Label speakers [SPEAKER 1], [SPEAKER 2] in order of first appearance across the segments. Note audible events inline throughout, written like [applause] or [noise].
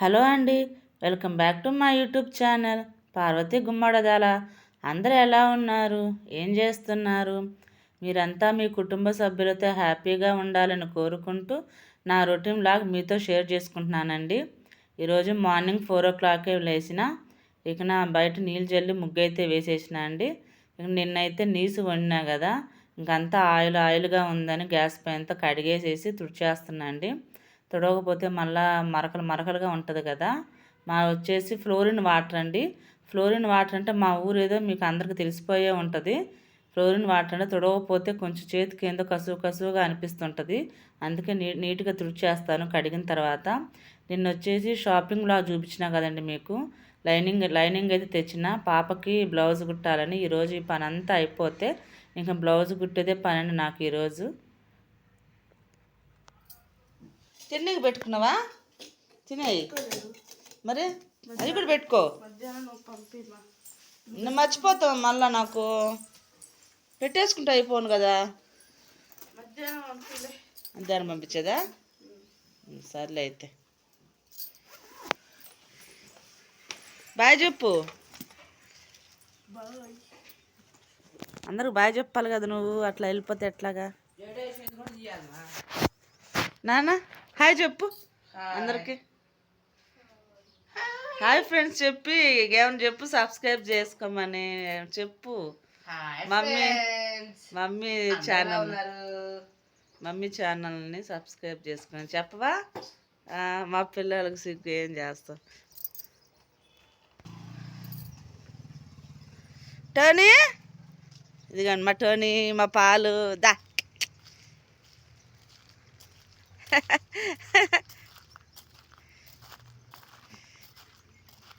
[SPEAKER 1] Hello అండి welcome back to my YouTube channel Parvathi Gummadadala. అందరూ ఎలా ఉన్నారు? ఏం చేస్తున్నారు? మీరంతా మీ కుటుంబ సభ్యులతో హ్యాపీగా ఉండాలని కోరుకుంటూ నా రొటీన్ బ్లాగ్ మీతో షేర్ చేసుకుంటున్నానండి. ఈరోజు మార్నింగ్ ఫోర్ ఓ క్లాకే లేచిన ఇక నా బయట నీళ్ళు జల్లి ముగ్గు అయితే వేసేసిన అండి. ఇక నిన్నైతే నీసు వండినా కదా ఇంకంతా ఆయిల్ ఆయిల్గా ఉందని గ్యాస్ పైనతో కడిగేసేసి తుడిచేస్తున్నా అండి. తుడవకపోతే మళ్ళా మరకలు మరకలుగా ఉంటుంది కదా. మా వచ్చేసి ఫ్లోరిన్ వాటర్ అండి. ఫ్లోరిన్ వాటర్ అంటే మా ఊరు ఏదో మీకు అందరికి తెలిసిపోయే ఉంటుంది. ఫ్లోరిన్ వాటర్ అంటే తుడవకపోతే కొంచెం చేతికి ఏందో కసువు కసువుగా అనిపిస్తుంటుంది. అందుకే నీ నీట్గా తుడిచేస్తాను కడిగిన తర్వాత. నిన్న వచ్చేసి షాపింగ్ షాపింగ్లో చూపించినా కదండి మీకు. లైనింగ్ లైనింగ్ అయితే తెచ్చిన పాపకి బ్లౌజ్ కుట్టాలని ఈరోజు ఈ పని అంతా అయిపోతే ఇంకా బ్లౌజ్ కుట్టేదే పని నాకు ఈరోజు తిన్నీకి పెట్టుకున్నావా? తినేయి. మరి అది కూడా పెట్టుకో. నువ్వు మర్చిపోతావు మళ్ళా నాకు. పెట్టేసుకుంటా అయిపోను కదా. మధ్యాహ్నం పంపించేదా? సర్లే అయితే. బాయ్ చెప్పు. అందరూ బాయ్ చెప్పాలి కదా నువ్వు అట్లా వెళ్ళిపోతే ఎట్లాగా? నాన్న? హాయ్ చెప్పు. అందరికి. హాయ్. ఫ్రెండ్స్ చెప్పి ఏమని చెప్పు సబ్స్క్రైబ్ చేసుకోమని చెప్పు. Mummy mummy channel. మమ్మీ ఛానల్ని సబ్స్క్రైబ్ చేసుకుని చెప్పవా? మా పిల్లలకు సిగ్గు ఏం చేస్తాం? టోనీ. ఇదిగోండి మా టోనీ మా పాలు. దా.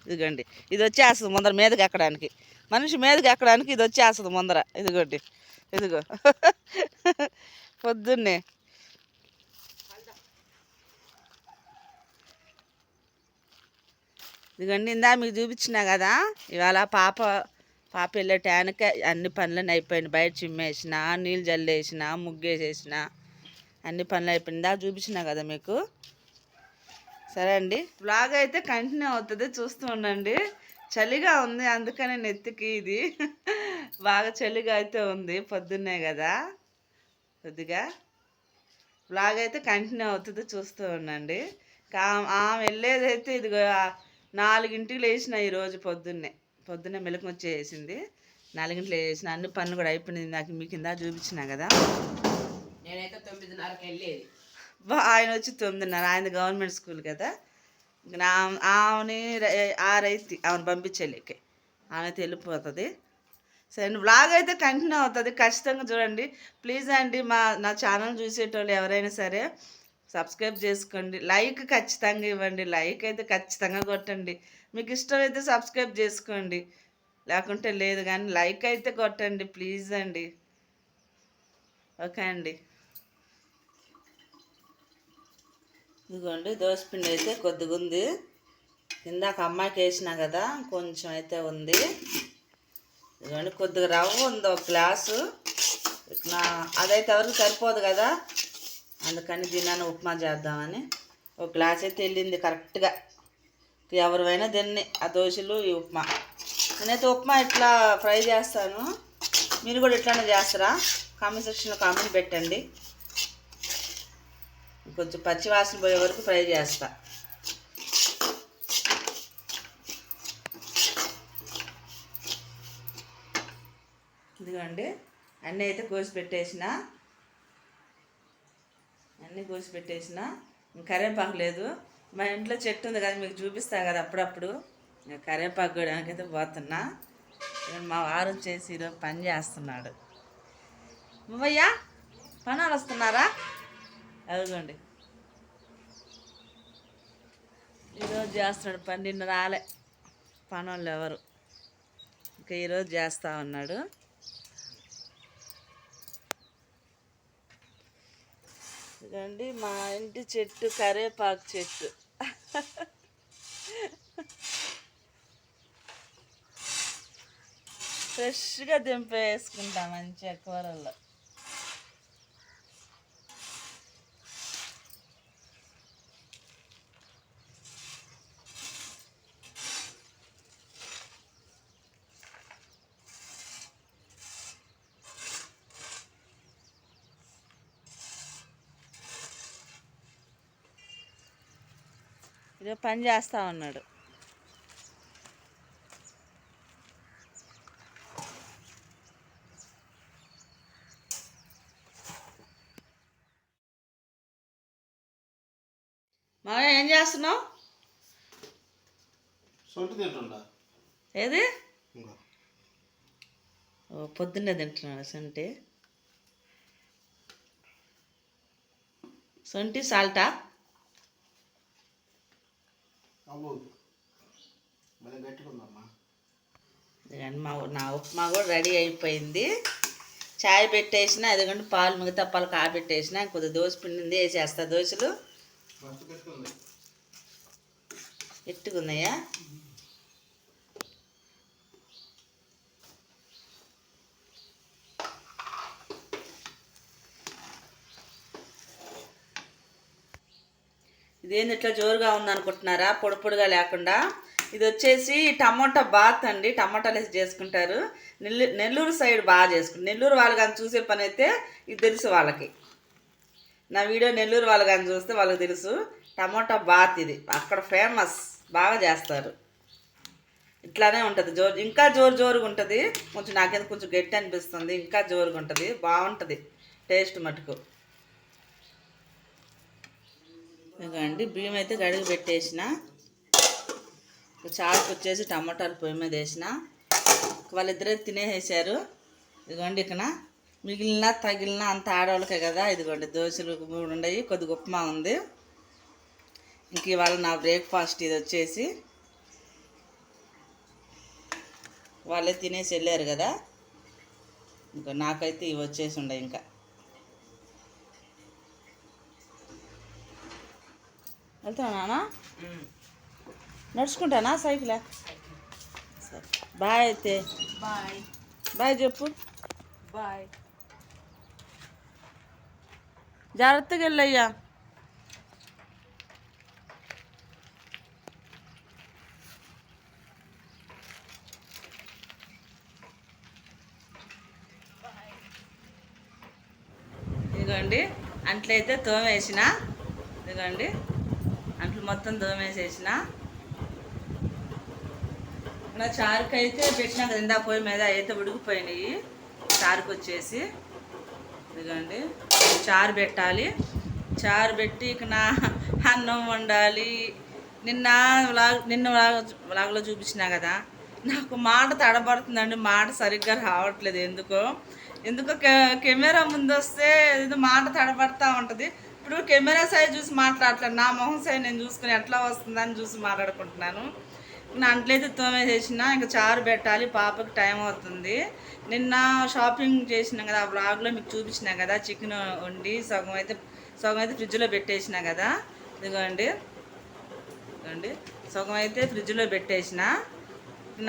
[SPEAKER 1] ఇదిగోండి ఇది వచ్చేస్తుంది ముందర మీదకి ఎక్కడానికి. మనిషి మీదకి ఎక్కడానికి ఇది వచ్చేస్తుంది ముందర. ఇదిగోండి ఇదిగో. పొద్దున్నే. ఇదిగోండి ఇందా మీకు చూపించినా కదా ఇవాళ పాప పాప వెళ్ళే టయానికి అన్ని పనులన్నీ అయిపోయినాయి. బయట చిమ్మేసిన నీళ్ళు జల్లేసిన ముగ్గేసేసిన. అన్ని పనులు అయిపోయింది. దా చూపించినా కదా మీకు? సరే అండి. బ్లాగ్ అయితే కంటిన్యూ అవుతుంది. చూస్తూ ఉండండి. చలిగా ఉంది. అందుకనే నెత్తికి ఇది. [laughs] బాగా చలిగా అయితే ఉంది. పొద్దున్నే కదా. కొద్దిగా. బ్లాగ్ అయితే కంటిన్యూ అవుతుంది. చూస్తూ ఉండండి. కా ఆమె వెళ్ళేదైతే ఇదిగో నాలుగింటికి లేచిన ఈరోజు పొద్దున్నే. పొద్దున్నే మెలకు వచ్చేసింది నాలుగింటికి లేచిన అన్ని పనులు కూడా అయిపోయింది నాకు మీ కింద చూపించిన కదా.
[SPEAKER 2] నేనైతే తొమ్మిదిన్నరకి వెళ్ళేది.
[SPEAKER 1] ఆయన వచ్చి తొమ్మిదిన్నర ఆయన గవర్నమెంట్ స్కూల్ కదా. ఇంక నా ఆమెని ఆరైతే ఆమెను పంపించేలేకే ఆమె అయితే వెళ్ళిపోతుంది సరే బ్లాగ్ అయితే కంటిన్యూ అవుతుంది. ఖచ్చితంగా చూడండి. ప్లీజ్ అండి మా నా ఛానల్ చూసేటోళ్ళు ఎవరైనా సరే సబ్స్క్రైబ్ చేసుకోండి. లైక్ ఖచ్చితంగా ఇవ్వండి. లైక్ అయితే ఖచ్చితంగా కొట్టండి. మీకు ఇష్టమైతే సబ్స్క్రైబ్ చేసుకోండి. లేకుంటే లేదు కానీ లైక్ అయితే కొట్టండి. ప్లీజ్ అండి. ఓకే అండి. ఇదిగోండి దోసపిండి అయితే కొద్దిగా ఉంది. ఇందాక అమ్మాయికి వేసినా కదా కొంచెం అయితే ఉంది. ఇదిగోండి కొద్దిగా రవ్వ ఉంది ఒక గ్లాసు. నా అదైతే ఎవరికి సరిపోదు కదా అందుకని దీన్ని ఉప్మా చేద్దామని. ఒక గ్లాస్ అయితే వెళ్ళింది కరెక్ట్గా. ఎవరివైనా దీన్ని ఆ దోశలు ఈ ఉప్మా. నేనైతే ఉప్మా ఇట్లా ఫ్రై చేస్తాను. మీరు కూడా ఇట్లానే చేస్తారా? కామెంట్ సెక్షన్లో కామెంట్ పెట్టండి. కొంచెం పచ్చివాసన పోయే వరకు ఫ్రై చేస్తా. ఇదిగోండి అన్నీ అయితే కోసి పెట్టేసిన. అన్నీ కోసి పెట్టేసిన. కరివేపాకు లేదు. మా ఇంట్లో చెట్టు ఉంది కదా మీకు చూపిస్తా కదా అప్పుడప్పుడు. కరివేపాకు కూడా పోతున్నా. మా వారు చేసి ఈరోజు పని చేస్తున్నాడు. అమ్మయ్యా పనులు వస్తున్నారా? అదిగోండి. ఈరోజు చేస్తున్నాడు పని నిన్న రాలే. పనోళ్ళు ఎవరు? ఇంకా ఈరోజు చేస్తా ఉన్నాడు. ఇదండి మా ఇంటి చెట్టు కరేపాకు చెట్టు. ఫ్రెష్గా దింపేసుకుంటాం మంచిగా కూరల్లో. పని చేస్తా ఉన్నాడు. మామయ్య ఏం చేస్తున్నావు?
[SPEAKER 3] సొంటి తింటుండా.
[SPEAKER 1] ఏది? ఓ పొద్దున్నే తింటున్నాడు సొంటి? సొంటి సాల్టా?
[SPEAKER 3] మళ్ళీ
[SPEAKER 1] మా నా ఉప్మా కూడా రెడీ అయిపోయింది. చాయ్ పెట్టేసిన అదిగోండి పాలు మిగతా పాలు కాబెట్టేసిన కొద్దిగా దోశ పిండింది వేసేస్తా దోశలు. ఎట్టుకున్నాయా ఇదేంది ఇట్లా జోరుగా ఉందనుకుంటున్నారా? పొడి పొడిగా లేకుండా. ఇది వచ్చేసి టమోటా బాత్ అండి. టమోటాలు వేసి చేసుకుంటారు. నెల్లూరు నెల్లూరు సైడ్ బాగా చేసుకుంటారు. నెల్లూరు వాళ్ళు కానీ చూసే పని అయితే ఇది తెలుసు వాళ్ళకి. నా వీడియో నెల్లూరు వాళ్ళు కానీ చూస్తే వాళ్ళకి తెలుసు. టమోటా బాత్ ఇది. అక్కడ ఫేమస్. బాగా చేస్తారు. ఇట్లానే ఉంటుంది. జోరు ఇంకా జోరు జోరుగా ఉంటుంది. కొంచెం నాకేదో కొంచెం గట్టి అనిపిస్తుంది. ఇంకా జోరుగా ఉంటుంది. బాగుంటుంది. టేస్ట్ మటుకు. ఇదిగోండి బియ్యం అయితే గడిగి పెట్టేసిన. చారుకు వచ్చేసి టమాటాలు పొయ్యి మీద వేసిన. వాళ్ళిద్దరే తినేసేసారు. ఇదిగోండి ఇక్కడ మిగిలిన తగిలిన అంత ఆడవాళ్ళకే కదా. ఇదిగోండి దోశలు మూడు ఉన్నాయి కొద్దిగా ఉప్మా ఉంది. ఇంక ఇవాళ నా బ్రేక్ఫాస్ట్ ఇది వచ్చేసి. వాళ్ళే తినేసి వెళ్ళారు కదా. ఇంకా నాకైతే ఇవి వచ్చేసి ఉండే ఇంకా. వెళ్తానా నాన్న నడుచుకుంటానా సైకిలా? సరే బాయ్ అయితే.
[SPEAKER 2] బాయ్.
[SPEAKER 1] బాయ్ చెప్పు.
[SPEAKER 2] బాయ్.
[SPEAKER 1] జాగ్రత్తగా వెళ్ళయ్యా. ఇదిగోండి అంట్లయితే తోమేసిన. ఇదిగోండి. అంట్లు మొత్తం దోమేసేసిన. నా చారుకు అయితే పెట్టినా కదా ఇందా పొయ్యి మీద అయితే ఉడికిపోయినాయి. చారుకు వచ్చేసి. ఇదిగోండి చారు పెట్టాలి. చారు పెట్టి ఇక నా అన్నం వండాలి. నిన్న వ్లాగ్ నిన్న వ్లాగ్ వ్లాగ్లో చూపించినా కదా నాకు మాట తడబడుతుందండి మాట సరిగ్గా రావట్లేదు. ఎందుకో? ఎందుకో కె- కెమెరా ముందు వస్తే ఏదో మాట తడబడతా ఉంటుంది. ఇప్పుడు కెమెరా సైజ్ చూసి మాట్లాడట్లేదు నా మొహం సైజ్ నేను చూసుకుని ఎట్లా వస్తుందని చూసి మాట్లాడుకుంటున్నాను. నా అంట్లయితే తోమేసేసిన ఇంకా చారు పెట్టాలి పాపకి టైం అవుతుంది. నిన్న షాపింగ్ చేసినాం కదా ఆ బ్లాగ్లో మీకు చూపించిన కదా చికెన్ వండి సగం అయితే సగం అయితే ఫ్రిడ్జ్లో పెట్టేసిన కదా. ఇదిగోండి. ఇదిగోండి. సగం అయితే ఫ్రిడ్జ్లో పెట్టేసిన.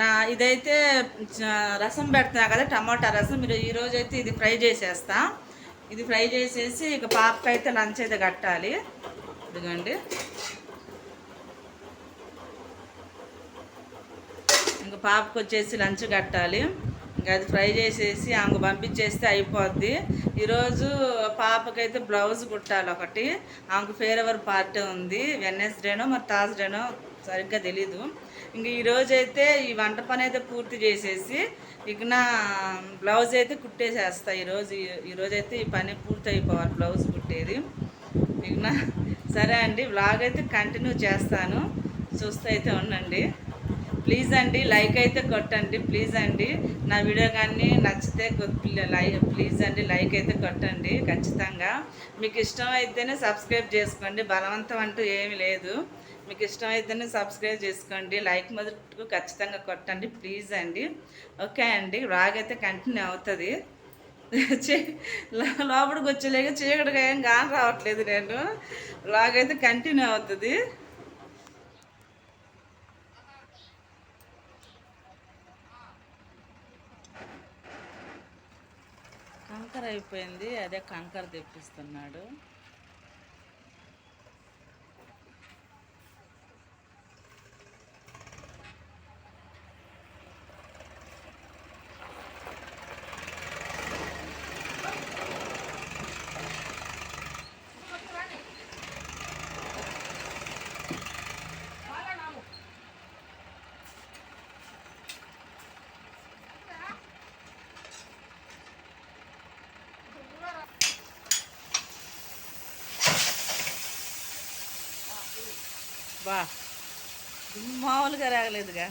[SPEAKER 1] నా ఇదైతే రసం పెడుతున్నా కదా టమాటా రసం. మీరు ఈరోజు అయితే ఇది ఫ్రై చేసేస్తాను ఇది ఫ్రై చేసేసి ఇక పాపకి అయితే లంచ్ అయితే కట్టాలి. ఇదిగండి. ఇంకా పాపకు వచ్చేసి లంచ్ కట్టాలి. ఇంకా అది ఫ్రై చేసేసి ఆమెకు పంపించేస్తే అయిపోద్ది. ఈరోజు పాపకైతే బ్లౌజ్ కుట్టాలి ఒకటి. ఆమెకు ఫేర్ ఎవర్ పార్టీ ఉంది. వెన్నెస్డేనో మరి థర్స్డేనో సరిగ్గా తెలీదు. ఇంక ఈరోజు అయితే ఈ వంట పని అయితే పూర్తి చేసేసి ఇక నా బ్లౌజ్ అయితే కుట్టేసేస్తా ఈరోజు. ఈరోజు అయితే ఈ పని పూర్తి అయిపోవాలి బ్లౌజ్ కుట్టేది. ఇక నా సరే అండి బ్లాగ్ అయితే కంటిన్యూ చేస్తాను. చూస్తూ అయితే ఉండండి. ప్లీజ్ అండి లైక్ అయితే కొట్టండి ప్లీజ్ అండి. నా వీడియో కానీ నచ్చితే లైక్ ప్లీజ్ అండి లైక్ అయితే కొట్టండి ఖచ్చితంగా. మీకు ఇష్టం అయితేనే సబ్స్క్రైబ్ చేసుకోండి బలవంతం అంటూ ఏమీ లేదు. మీకు ఇష్టం అయితేనే సబ్స్క్రైబ్ చేసుకోండి లైక్ మొదటికు ఖచ్చితంగా కొట్టండి ప్లీజ్ అండి. ఓకే అండి రాగ్ అయితే కంటిన్యూ అవుతుంది. [laughs] లోపలికి వచ్చేలేక చీకటిగా ఏం కాని రావట్లేదు నేను. లాగ్ అయితే కంటిన్యూ అవుతుంది. కంకర అయిపోయింది అదే కంకర తెప్పిస్తున్నాడు. బా. మామూలుగా రాగలేదుగా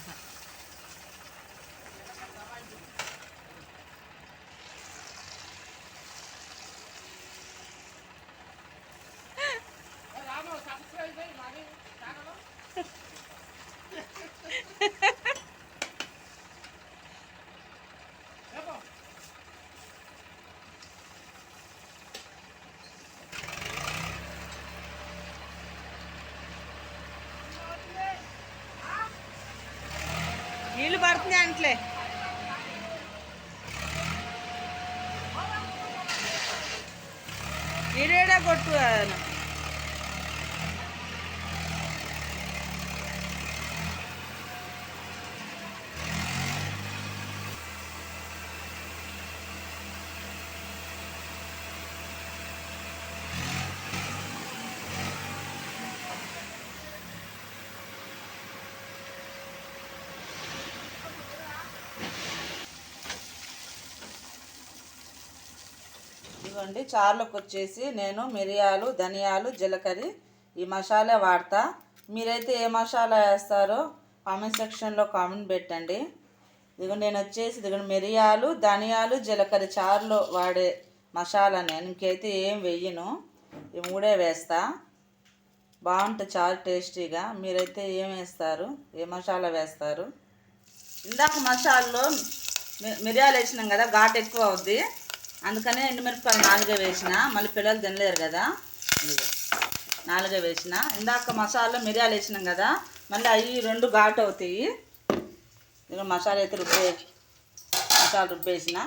[SPEAKER 1] నీళ్ళు పడుతున్నాయి అంట్లే. నీడేడా కొట్టు ఇదిగోండి చారులోకి వచ్చేసి నేను మిరియాలు ధనియాలు జీలకర్ర ఈ మసాలా వాడతా. మీరైతే ఏ మసాలా వేస్తారో కామెంట్ సెక్షన్లో కామెంట్ పెట్టండి. ఇదిగో నేను వచ్చేసి ఇదిగో మిరియాలు ధనియాలు జీలకర్ర చారులో వాడే మసాలా నేను. ఇంకైతే ఏం వెయ్యను ఈ మూడే వేస్తా. బాగుంటుంది చారు టేస్టీగా. మీరైతే ఏం వేస్తారు ఏ మసాలా వేస్తారు? ఇందాక మసాలలో మిరియాలు వేసినాం కదా ఘాట్ ఎక్కువ అవుద్ది. అందుకనే ఎండుమిరపకాయలు నాలుగే వేసిన మళ్ళీ పిల్లలు తినలేరు కదా. నాలుగే వేసిన. ఇందాక మసాలా మిరియాలు వేసినాం కదా మళ్ళీ అవి రెండు ఘాటు అవుతాయి. మసాలా అయితే రుబ్బే మసాలా రుబ్బేసిన.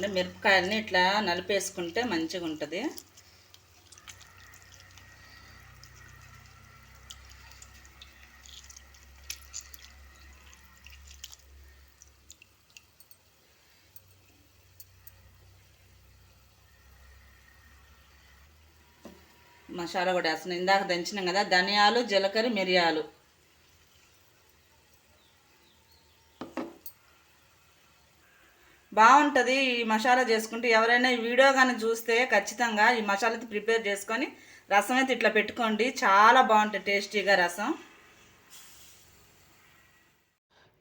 [SPEAKER 1] ఎందుకంటే మిరపకాయలని ఇట్లా నలిపేసుకుంటే మంచిగా ఉంటుంది. మసాలా కూడా వేస్తున్నాం. ఇందాక దంచినాం కదా ధనియాలు జీలకర్ర మిరియాలు. బాగుంటుంది ఈ మసాలా చేసుకుంటే. ఎవరైనా ఈ వీడియో కానీ చూస్తే ఖచ్చితంగా ఈ మసాలా ప్రిపేర్ చేసుకొని రసం అయితే ఇట్లా పెట్టుకోండి. చాలా బాగుంటుంది టేస్టీగా రసం.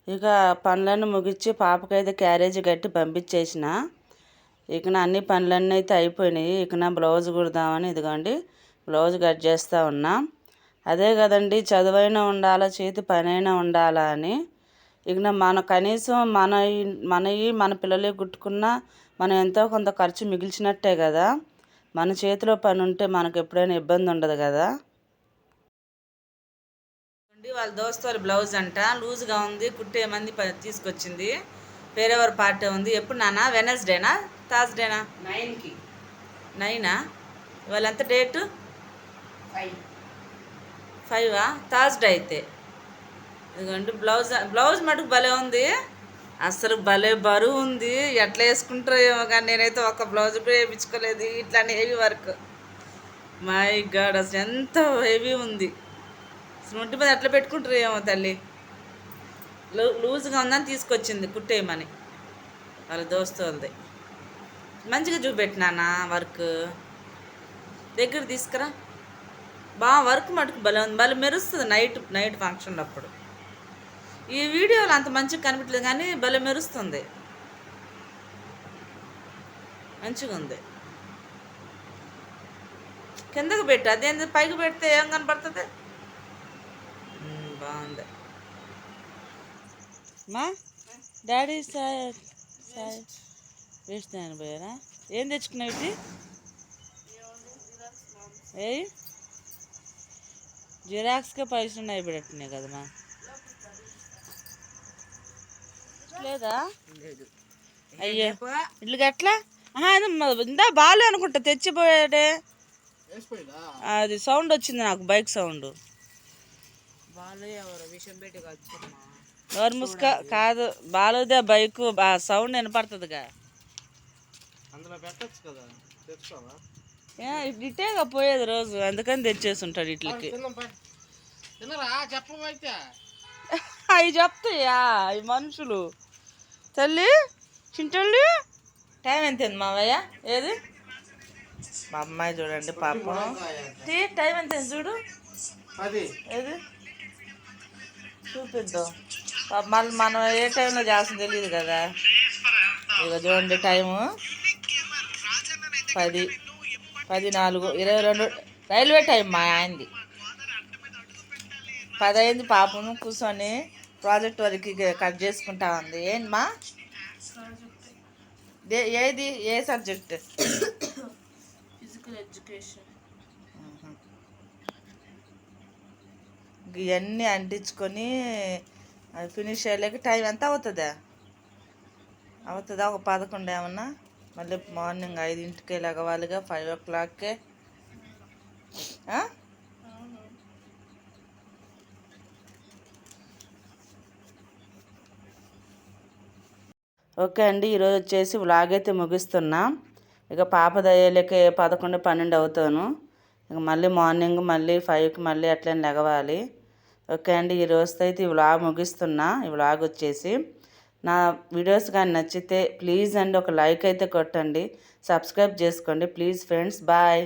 [SPEAKER 1] ఇక పనులను ముగించి పాపకైతే క్యారేజీ కట్టి పంపించేసిన. ఇక నా అన్ని పనులన్నీ అయితే అయిపోయినాయి. ఇక నా బ్లౌజ్ కుడదామని ఇదిగోండి బ్లౌజ్ కట్ చేస్తూ ఉన్నా. అదే కదండి చదువైనా ఉండాలా చేతి పనైనా ఉండాలా అని ఇక నా మన కనీసం మన మనవి మన పిల్లలే కుట్టుకున్నా మనం ఎంతో కొంత ఖర్చు మిగిల్చినట్టే కదా. మన చేతిలో పని ఉంటే మనకు ఎప్పుడైనా ఇబ్బంది ఉండదు కదా. ఉండి వాళ్ళ దోస్తుల బ్లౌజ్ అంట లూజ్గా ఉంది కుట్టేమంది తీసుకొచ్చింది. వేరేవారి పార్టీ ఉంది. ఎప్పుడు నానా? వెనస్డేనా? థర్స్డేనా
[SPEAKER 2] నైన్కి.
[SPEAKER 1] నైనా? ఇవాళ ఎంత డేటు?
[SPEAKER 2] ఫైవ్.
[SPEAKER 1] ఫైవా? థర్స్డే అయితే. ఇదిగోండి బ్లౌజ్ బ్లౌజ్ మటుకు భలే ఉంది. అసలు భలే బరువు ఉంది. ఎట్లా వేసుకుంటారో ఏమో కానీ నేనైతే ఒక బ్లౌజ్ కూడా వేయించుకోలేదు. ఇట్లానే హెవీ వర్క్ మై గాడ్ అసలు ఎంత హెవీ ఉంది. అసలు ఒంటి మీద ఎట్లా పెట్టుకుంటారు ఏమో తల్లి. లూ లూజ్గా ఉందని తీసుకొచ్చింది కుట్టేయమని. వాళ్ళ దోస్తులది మంచిగా చూపెట్టినానా వర్క్ దగ్గర తీసుకురా. బాగా వర్క్ మటుకు భలే ఉంది. భలే మెరుస్తుంది నైట్ నైట్ ఫంక్షన్లో అప్పుడు ఈ వీడియోలో అంత మంచిగా కనిపించలేదు కానీ భలే మెరుస్తుంది. మంచిగా ఉంది. కిందకు పెట్టు అదేంది పైకి పెడితే ఏం కనపడుతుంది? బాగుంది. మా డాడీ సార్ సార్ వేస్తాను పోయారా? ఏం తెచ్చుకున్నావు ఇది ఏ జిరాక్స్కే పైసలు ఉన్నాయి పెట్టున్నాయి కదమ్మా. లేదా.
[SPEAKER 2] లేదు
[SPEAKER 1] అయ్యో. ఇల్లు ఎట్లా ఇది బాగాలే అనుకుంటా తెచ్చిపోయాడే. అది సౌండ్ వచ్చింది నాకు బైక్ సౌండ్.
[SPEAKER 2] ఎవరు
[SPEAKER 1] ముసుక కాదు బాలుదే బైక్ సౌండ్ వినపడుతుందిగా. ఇటేగా పోయేది రోజు అందుకని తెచ్చేసి ఉంటాడు ఇట్లకి. [laughs] అవి చెప్తాయా అవి మనుషులు. తల్లి చింటల్లి టైం ఎంత అయింది మావయ్య? ఏది? మా అమ్మాయి చూడండి పాపం. టీ టైం ఎంత అయింది చూడు. ఏది? చూపిద్దాం. పాప మళ్ళీ మనం ఏ టైంలో చేస్తుంది తెలియదు కదా. ఇక చూడండి టైము. పది. పది నాలుగు ఇరవై రెండు. రైల్వే టైం మా ఆయనది. పది అయింది పాపం కూర్చొని. ప్రాజెక్ట్ వరకు కట్ చేసుకుంటా ఉంది. ఏంటి మా? దే- ఏది? ఏ సబ్జెక్ట్?
[SPEAKER 2] Physical education.
[SPEAKER 1] ఇవన్నీ అంటించుకొని అది ఫినిష్ అయ్యేకి టైం ఎంత అవుతుందా? అవుతుందా? ఒక పదకొండు ఏమన్నా? మళ్ళీ మార్నింగ్ ఐదింటికి లెగవాలిగా ఫైవ్ ఓ క్లాక్కే ఓకే అండి ఈరోజు వచ్చేసి వ్లాగ్ అయితే ముగిస్తున్నా. ఇక పాప దయ్యలకి పదకొండు పన్నెండు అవుతాను. ఇక మళ్ళీ మార్నింగ్ మళ్ళీ ఫైవ్కి మళ్ళీ అట్లనే లెగవాలి ఓకే అండి ఈ రోజుతో అయితే ఈ వ్లాగ్ ముగిస్తున్నా. ఈ వ్లాగ్ వచ్చేసి నా వీడియోస్ కానీ నచ్చితే ప్లీజ్ అండి ఒక లైక్ అయితే కొట్టండి. సబ్స్క్రైబ్ చేసుకోండి. Please friends bye.